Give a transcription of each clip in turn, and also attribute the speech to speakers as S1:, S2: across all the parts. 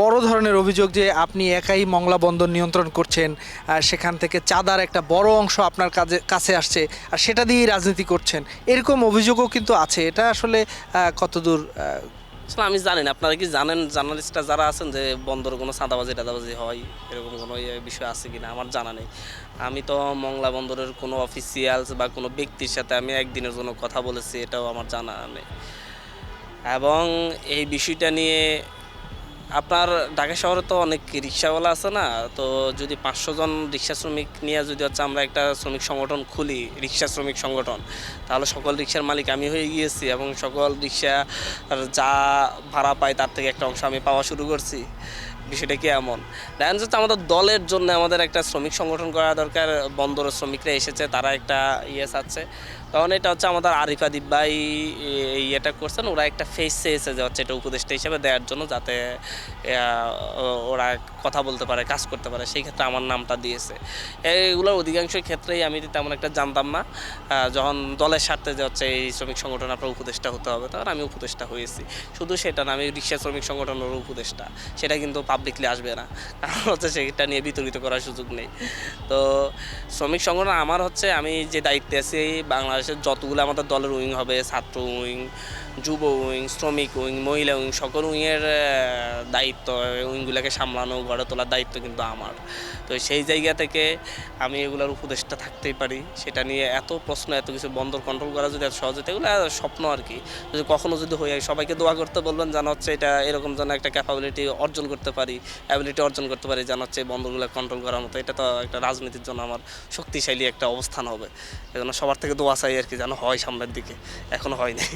S1: বড় ধরনের অভিযোগ যে আপনি একাই মংলা বন্দর নিয়ন্ত্রণ করছেন, আর সেখান থেকে চাঁদার একটা বড় অংশ আপনার কাজে, কাছে আসছে, আর সেটা দিয়েই রাজনীতি করছেন। এরকম অভিযোগও কিন্তু আছে। এটা আসলে কতদূর
S2: আসলে আমি জানি না। আপনারা কি জানেন, জার্নালিস্টরা যারা আছেন যে বন্দর কোনো সাদাবাজি টাদাবাজি হয়, এরকম কোনো বিষয় আছে কি না আমার জানা নেই। আমি তো মংলা বন্দরের কোনো অফিসিয়ালস বা কোনো ব্যক্তির সাথে আমি একদিনের জন্য কথা বলেছি, এটাও আমার জানা নেই। এবং এই বিষয়টা নিয়ে আপনার ঢাকা শহরে তো অনেক রিক্সাওয়ালা আছে না, তো যদি পাঁচশো জন রিক্সা শ্রমিক নিয়ে যদি হচ্ছে আমরা একটা শ্রমিক সংগঠন খুলি, রিক্সা শ্রমিক সংগঠন, তাহলে সকল রিক্সার মালিক আমি হয়ে গিয়েছি এবং সকল রিক্সা যা ভাড়া পাই তার থেকে একটা অংশ আমি পাওয়া শুরু করছি। বিষয়টা কি এমন? দেখা যাচ্ছে আমাদের দলের জন্য আমাদের একটা শ্রমিক সংগঠন করা দরকার, বন্দরের শ্রমিকরা এসেছে, তারা একটা ইয়ে চাচ্ছে। তখন এটা হচ্ছে আমাদের আরিফা দিব্বাই ইয়েটা করছেন, ওরা একটা ফেস চেয়েছে যে হচ্ছে এটা উপদেষ্টা হিসেবে দেওয়ার জন্য যাতে ওরা কথা বলতে পারে, কাজ করতে পারে, সেই ক্ষেত্রে আমার নামটা দিয়েছে। এইগুলোর অধিকাংশ ক্ষেত্রেই আমি তেমন একটা জানতাম না। যখন দলের স্বার্থে যে হচ্ছে এই শ্রমিক সংগঠন আপনার উপদেষ্টা হতে হবে, তখন আমি উপদেষ্টা হয়েছি। শুধু সেটা না, আমি রিক্সা শ্রমিক সংগঠনের উপদেষ্টা। সেটা কিন্তু পাবলিকলি আসবে না। কারণ হচ্ছে সেটা নিয়ে বিতর্কিত করার সুযোগ নেই। তো শ্রমিক সংগঠন আমার হচ্ছে আমি যে দায়িত্বে আছি, বাংলাদেশের যতগুলো আমাদের দলের উইং হবে, ছাত্র উইং যুব উইং, শ্রমিক উইং, মহিলা উইং, সকল উইংয়ের দায়িত্ব, উইংগুলোকে সামলানো, গড়ে তোলার দায়িত্ব কিন্তু আমার। তো সেই জায়গা থেকে আমি এগুলোর উপদেশটা থাকতেই পারি। সেটা নিয়ে এত প্রশ্ন, এত কিছু বন্দর কন্ট্রোল করা যদি এত সহজ হতো এগুলো স্বপ্ন আর কি। যদি কখনো যদি হয়ে সবাইকে দোয়া করতে বলবেন, যেন হচ্ছে এটা এরকম যেন একটা ক্যাপাবিলিটি অর্জন করতে পারি অ্যাবিলিটি অর্জন করতে পারি, যেন হচ্ছে বন্দরগুলো কন্ট্রোল করার মতো। এটা তো একটা রাজনীতির জন্য আমার শক্তিশালী একটা অবস্থান হবে। এজন্য সবার থেকে দোয়া চাই আর কি, যেন হয় সামনের দিকে। এখনও হয়নি।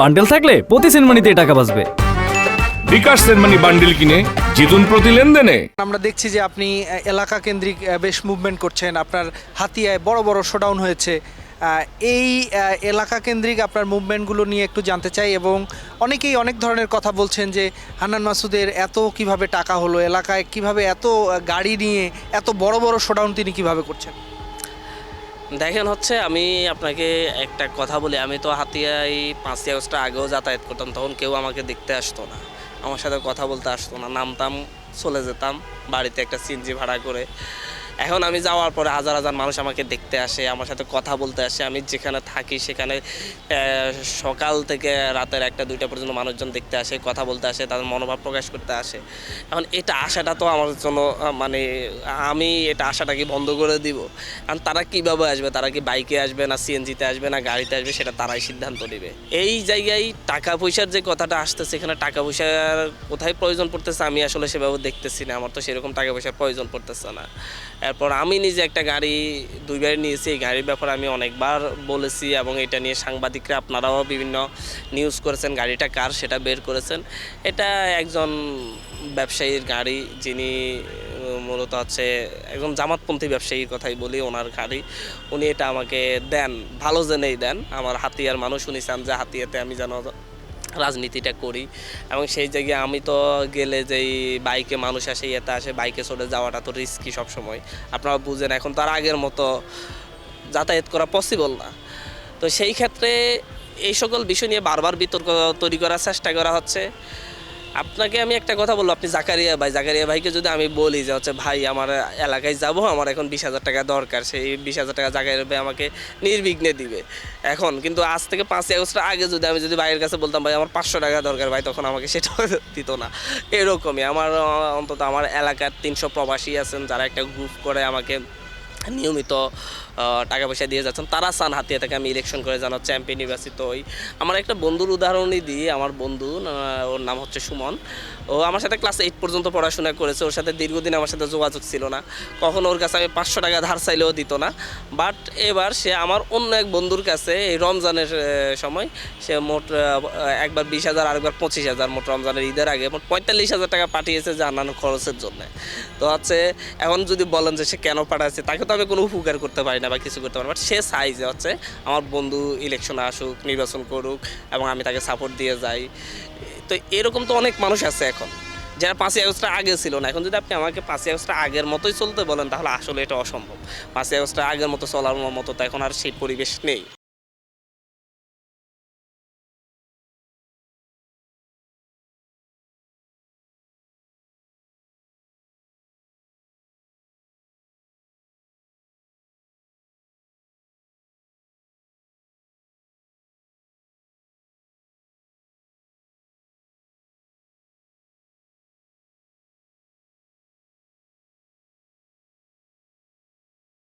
S3: বান্ডেল থাকলে প্রতি সিনেমানিতে টাকা বাঁচবে।
S4: বিকাশ সেনমানি বান্ডিল কিনে জিতুন প্রতি লেনদেনে।
S1: আমরা দেখছি যে আপনি এলাকা কেন্দ্রিক বেশ মুভমেন্ট করছেন। আপনার হাতিয়ায় বড় বড় শোডাউন হয়েছে। এই এলাকা কেন্দ্রিক আপনার মুভমেন্টগুলো নিয়ে একটু জানতে চাই এবং অনেকেই অনেক ধরনের কথা বলছেন যে হান্নান মাসুদের এত কীভাবে টাকা হলো এলাকায় কীভাবে এত গাড়ি নিয়ে এত বড় বড় শোডাউন তিনি কীভাবে করছেন?
S2: দেখেন হচ্ছে, আমি আপনাকে একটা কথা বলি, আমি তো হাতিয়ায় পাঁচই আগস্টটা আগেও যাতায়াত করতাম, তখন কেউ আমাকে দেখতে আসতো না। আমার সাথে কথা বলতে আসতো না, নামতাম, চলে যেতাম, বাড়িতে একটা সিনজি ভাড়া করে। এখন আমি যাওয়ার পরে হাজার হাজার মানুষ আমাকে দেখতে আসে, আমার সাথে কথা বলতে আসে, আমি যেখানে থাকি সেখানে সকাল থেকে রাতের একটা, দুইটা পর্যন্ত মানুষজন দেখতে আসে, কথা বলতে আসে, তাদের মনোভাব প্রকাশ করতে আসে। এখন এটা আশাটা তো আমার জন্য মানে আমি এটা আশাটাকে বন্ধ করে দিব। কারণ তারা কীভাবে আসবে? তারা কি বাইকে আসবে না সিএনজিতে আসবে না গাড়িতে আসবে? সেটা তারাই সিদ্ধান্ত নেবে। এই জায়গায় টাকা পয়সার যে কথাটা আসতেছে, এখানে টাকা পয়সার কোথায় প্রয়োজন পড়তেছে আমি আসলে সেভাবে দেখতেছি না। আমার তো সেরকম টাকা পয়সার প্রয়োজন পড়তেছে না। এরপর আমি নিজে একটা গাড়ি, দুই দুইবার নিয়েছি। এই গাড়ির ব্যাপারে আমি অনেকবার বলেছি এবং এটা নিয়ে সাংবাদিকরা আপনারাও বিভিন্ন নিউজ করেছেন, গাড়িটা কার সেটা বের করেছেন। এটা একজন ব্যবসায়ীর গাড়ি, যিনি মূলত হচ্ছে একজন জামাতপন্থী ব্যবসায়ীর কথাই বলি, ওনার গাড়ি। উনি এটা আমাকে দেন, ভালো জেনেই দেন। আমার হাতিয়ার মানুষ, উনি চান যে হাতিয়াতে আমি যেন রাজনীতিটা করি। এবং সেই জায়গায় আমি তো গেলে যেই বাইকে মানুষ আসে, ইয়েতে আসে, বাইকে চলে যাওয়াটা তো রিস্কি সবসময়। আপনারা বুঝেন, এখন তার আগের মতো যাতায়াত করা পসিবল না। তো সেই ক্ষেত্রে এই সকল বিষয় নিয়ে বারবার বিতর্ক তৈরি করার চেষ্টা করা হচ্ছে। আপনাকে আমি একটা কথা বলব, আপনি জাকারিয়া ভাই, জাকারিয়া ভাইকে যদি আমি বলি যে হচ্ছে, ভাই, আমার এলাকায় যাব, আমার এখন বিশ হাজার টাকা দরকার, সেই বিশ হাজার টাকা জাকারিয়া ভাই আমাকে নির্বিঘ্নে দিবে। এখন, কিন্তু আজ থেকে পাঁচই আগস্টের আগে যদি আমি যদি ভাইয়ের কাছে বলতাম, ভাই, আমার পাঁচশো টাকা দরকার, ভাই, তখন আমাকে সেটাও দিত না। এরকমই, আমার অন্তত আমার এলাকার তিনশো প্রবাসী আছেন, যারা একটা গ্রুপ করে আমাকে নিয়মিত টাকা পয়সা দিয়ে যাচ্ছেন। তারা চান হাতিয়া থেকে আমি ইলেকশন করে যেন চ্যাম্পিয়ন নির্বাচিত হই। আমার একটা বন্ধুর উদাহরণই দিই আমার বন্ধু ওর নাম হচ্ছে সুমন। ও আমার সাথে ক্লাস এইট পর্যন্ত পড়াশোনা করেছে, ওর সাথে দীর্ঘদিন আমার সাথে যোগাযোগ ছিল না। কখনো ওর কাছে আমি পাঁচশো টাকা ধার চাইলেও দিত না। বাট এবার সে আমার অন্য এক বন্ধুর কাছে এই রমজানের সময় সে মোট একবার বিশ হাজার, আরেকবার পঁচিশ হাজার, মোট রমজানের ঈদের আগে মোট পঁয়তাল্লিশ হাজার টাকা পাঠিয়েছে জানানো খরচের জন্য। তো হচ্ছে, এখন যদি বলেন যে সে কেন পাঠাচ্ছে, তাকে তো আমি কোনো উপকার করতে পারি না বা কিছু করতে পারি না বাট সে যে হচ্ছে আমার বন্ধু ইলেকশনে আসুক, নির্বাচন করুক এবং আমি তাকে সাপোর্ট দিয়ে যাই। তো এরকম তো অনেক মানুষ আছে এখন, যারা পাঁচই আগস্টটা আগে ছিল না। এখন যদি আপনি আমাকে পাঁচই আগস্টটা আগের মতোই চলতে বলেন, তাহলে আসলে এটা অসম্ভব। পাঁচই আগস্টটা আগের মতো চলার মতো তো এখন আর সেই পরিবেশ নেই।